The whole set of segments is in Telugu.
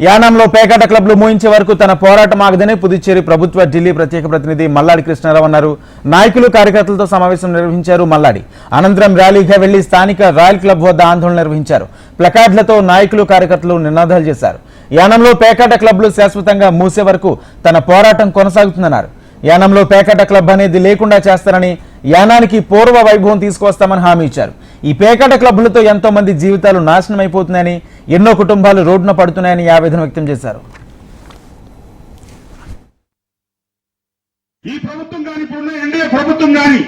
యానంలో పేకాట క్లబ్లు మూయించే వరకు తన పోరాటం ఆగదని పుదుచ్చేరి ప్రభుత్వ ఢిల్లీ ప్రత్యేక ప్రతినిధి మల్లాడి కృష్ణారావు అన్నారు. నాయకులు కార్యకర్తలతో సమావేశం నిర్వహించారు మల్లాడి. అనంతరం ర్యాలీగా వెళ్ళి స్థానిక రాయల్ క్లబ్ వద్ద ఆందోళన నిర్వహించారు. ప్లకార్డులతో నాయకులు కార్యకర్తలు నినాదాలు చేశారు. యానంలో పేకాట క్లబ్లు శాశ్వతంగా మూసే వరకు తన పోరాటం కొనసాగుతుందన్నారు. యానంలో పేకాట క్లబ్ అనేది లేకుండా చేస్తారని యానానికి పూర్వ వైభవం తీసుకొస్తామని హామీ ఇచ్చారు. ఈ పేకాట క్లబ్లతో ఎంతో మంది జీవితాలు నాశనం అయిపోతున్నాయని ఎన్నో కుటుంబాలు రోడ్డున పడుతున్నాయని ఆవేదన వ్యక్తం చేశారు. ఈ ప్రభుత్వం కానీ ఇప్పుడున్న ఎన్డీఏ ప్రభుత్వం కానీ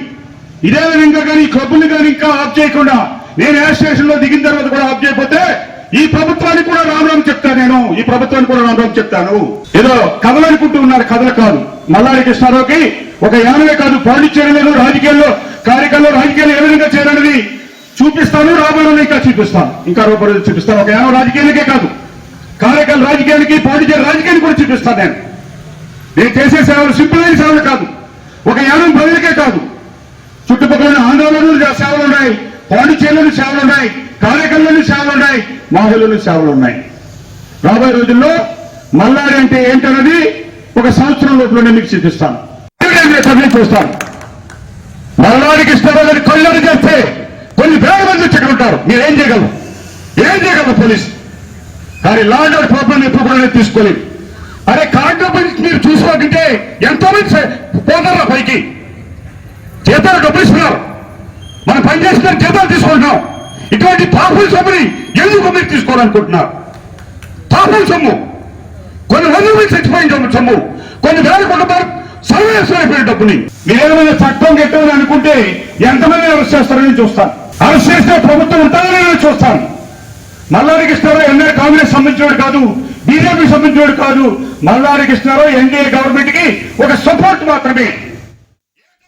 ఇదే విధంగా కానీ క్లబ్బులు కానీ ఇంకా ఆఫ్ చేయకుండా నేను ఎయిర్ స్టేషన్లో దిగిన తర్వాత కూడా ఆఫ్ చేయకపోతే ఈ ప్రభుత్వానికి కూడా రామరామ్ చెప్తాను నేను. ఈ ప్రభుత్వానికి కూడా రామరామ్ చెప్తాను. ఏదో కథలు అనుకుంటూ ఉన్నారు కథలు కాదు. మల్లారి కృష్ణారావుకి ఒక యానవే కాదు పాండిచ్చేరిలో రాజకీయాల్లో కార్యక్రమంలో రాజకీయాలు ఏ విధంగా చేయాలనేది చూపిస్తాను రాబోయే ఇంకా చూపిస్తాను. ఇంకా రూపాయలు చూపిస్తాను. ఒక యానం రాజకీయానికే కాదు. కార్యకర్త రాజకీయానికి పాండిచేరి రాజకీయానికి కూడా చూపిస్తాను నేను. నేను చేసే సేవలు సింపుల్ అయిన సేవలు కాదు. ఒక యానం ప్రజలకే కాదు. చుట్టుపక్కల ఆందోళనలు ఆంధ్రలోనూ సేవలు ఉన్నాయి. పాండిచేరిలోని సేవలు ఉన్నాయి. కార్యకర్తలోని సేవలు ఉన్నాయి. మాహులోని సేవలు ఉన్నాయి. రాబోయే రోజుల్లో మల్లారి అంటే ఏంటన్నది ఒక సంవత్సరం లోపల మీకు చూపిస్తాను. చూస్తాను. మల్లారికి ఇష్టపడని కళ్ళని చేస్తే కొన్ని వేల మంది వచ్చి ఇక్కడ ఉంటారు. మీరేం చేయగలరు? ఏం చేయగలరు పోలీస్? కానీ లా అండ్ ఆర్డర్ ప్రాబ్లం ఎప్పుడు కూడా తీసుకోలేదు. అరే కార్డు మీరు చూసుకోకుంటే ఎంతో మంది స- పోతారా పైకి? చేతాలు డబ్బులు ఇస్తున్నారు మనం పనిచేస్తున్న చేతాలు తీసుకుంటున్నాం. ఇటువంటి పాపుల సొమ్ముని ఎందుకు మీరు తీసుకోవాలనుకుంటున్నారు? పాపుల సొమ్ము. కొన్ని వందల మంది చచ్చిపోయిన సొమ్ము సొమ్ము. కొన్ని వేల కుటుంబాలు సర్వేశ్వరైపోయిన డబ్బుని. మీరేమైనా చట్టం గిట్టమని అనుకుంటే ఎంతమంది అరెస్ట్ చేస్తారని చూస్తాను. అరెస్ట్ చేస్తే ప్రభుత్వం ఉంటుందని నేను చూస్తాను. మల్లారి కృష్ణారావు ఎన్ఏ కాంగ్రెస్ సంబంధించినోడు కాదు బీజేపీ సంబంధించినోడు కాదు. మల్లారి కృష్ణారావు ఎన్డీఏ గవర్నమెంట్కి ఒక సపోర్ట్ మాత్రమే.